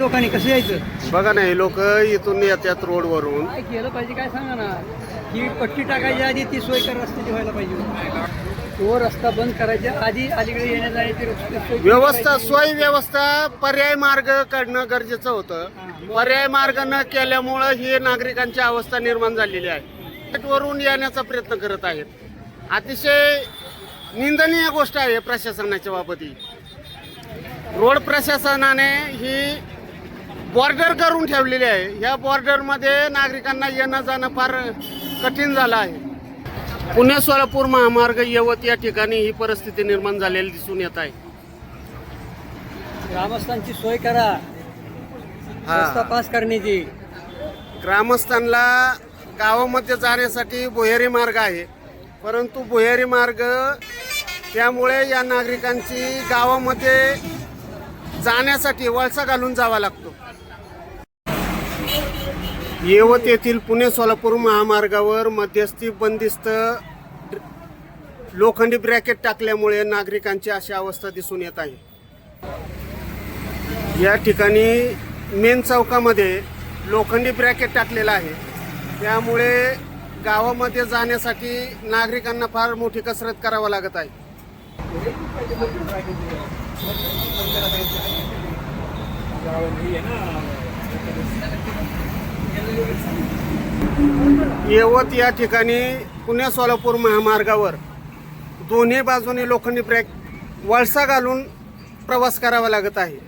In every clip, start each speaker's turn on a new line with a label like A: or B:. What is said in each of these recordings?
A: लोकांनी कसं यायचं?
B: बघा ना हे लोक इथून येतात रोडवरून.
A: काय केलं पाहिजे काय सांगा ना? ही पट्टी टाकायच्या आधी ती सोय कर रस्त्याची व्हायला पाहिजे तो रस्ता बंद करायच्या आधी अलीकडे येण्या जाण्याची रस्ते सोय केली
B: व्यवस्था
A: पाहिजे.
B: सोयी व्यवस्था पर्याय मार्ग काढणं गरजेचं होतं. पर्याय मार्ग न केल्यामुळं ही नागरिकांची अवस्था निर्माण झालेली आहे. वरून येण्याचा प्रयत्न करत आहेत. अतिशय निंदनीय गोष्ट आहे प्रशासनाच्या बाबत ही रोड प्रशासनाने ही बॉर्डर करून ठेवलेली आहे. या बॉर्डरमध्ये नागरिकांना येणं जाणं फार कठीण झालं आहे. पुणे सोलापूर महामार्ग यवत या ठिकाणी ही परिस्थिती निर्माण झालेली दिसून येत आहे.
A: ग्रामस्थांची सोय करा.
B: हा.
A: रस्ता पास करण्याची.
B: ग्रामस्थांना गावामध्ये जाण्यासाठी भुयारी मार्ग आहे. परंतु भुयारी मार्ग त्यामुळे या नागरिकांची गावामध्ये जाण्यासाठी वळसा घालून जावा लागतो. येवत येथील पुणे सोलापूर महामार्गावर मध्यस्थी बंदिस्त लोखंडी ब्रॅकेट टाकल्यामुळे नागरिकांची अशी अवस्था दिसून येत आहे. या ठिकाणी मेन चौकामध्ये लोखंडी ब्रॅकेट टाकलेलं आहे. त्यामुळे गावामध्ये जाण्यासाठी नागरिकांना फार मोठी कसरत करावं लागत आहे. येवत या ठिकाणी पुणे सोलापूर महामार्गावर दोन्ही बाजूने लोखंडी ब्रॅक वळसा घालून प्रवास करावा लागत आहे.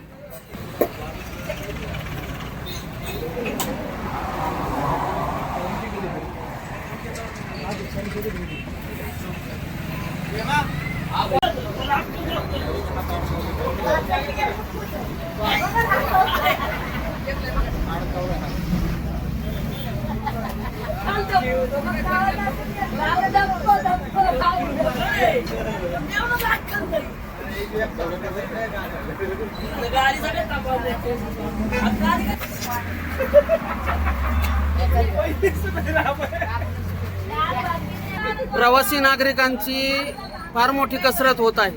B: प्रवासी नागरिकांची फार मोठी कसरत होत आहे.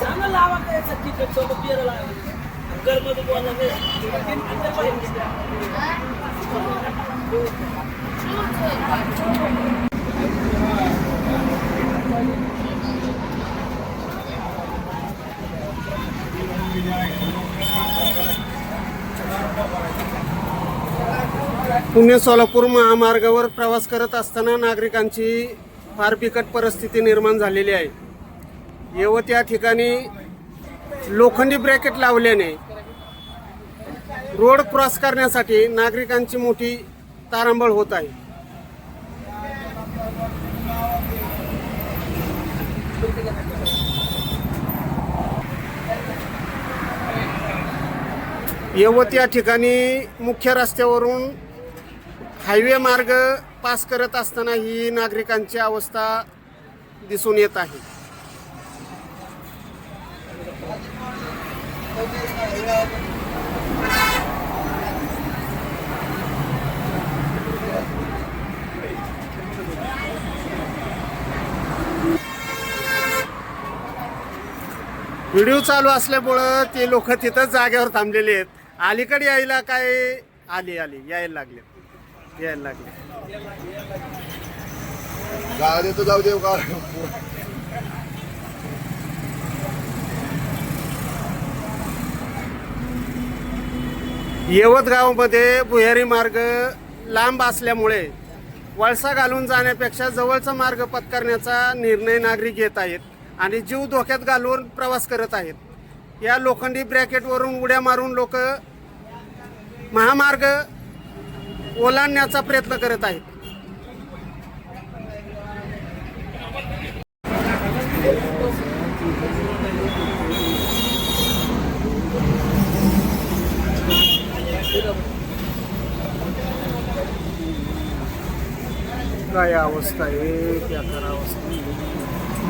C: चांगलं लावा काय तिकट सोबत बिअर लावा गरमध्ये बोलला
B: पुणे सोलापूर महामार्गावर प्रवास करत असताना नागरिकांची फार बिकट परिस्थिती निर्माण झालेली आहे. येवत या ठिकाणी लोखंडी ब्रॅकेट लावल्याने रोड क्रॉस करण्यासाठी नागरिकांची मोठी तारांबळ होत आहे. यवत या ठिकाणी मुख्य रस्त्यावरून हायवे मार्ग पास करत असताना ही नागरिकांची अवस्था दिसून येत आहे. व्हिडिओ चालू असल्यामुळं ते लोक तिथंच जागेवर थांबलेले आहेत. अलीकडे यायला काय आली आली. यायला लागले. यायला लागले.
D: जाऊ दे जाऊ देऊ का
B: गावामध्ये भुयारी मार्ग लांब असल्यामुळे वळसा घालून जाण्यापेक्षा जवळचा मार्ग पत्करण्याचा निर्णय नागरिक घेत आहेत आणि जीव धोक्यात घालून प्रवास करत आहेत. या लोखंडी ब्रॅकेटवरून उड्या मारून लोक महामार्ग ओलांडण्याचा प्रयत्न करत आहेत. काय अवस्था आहे त्या अवस्था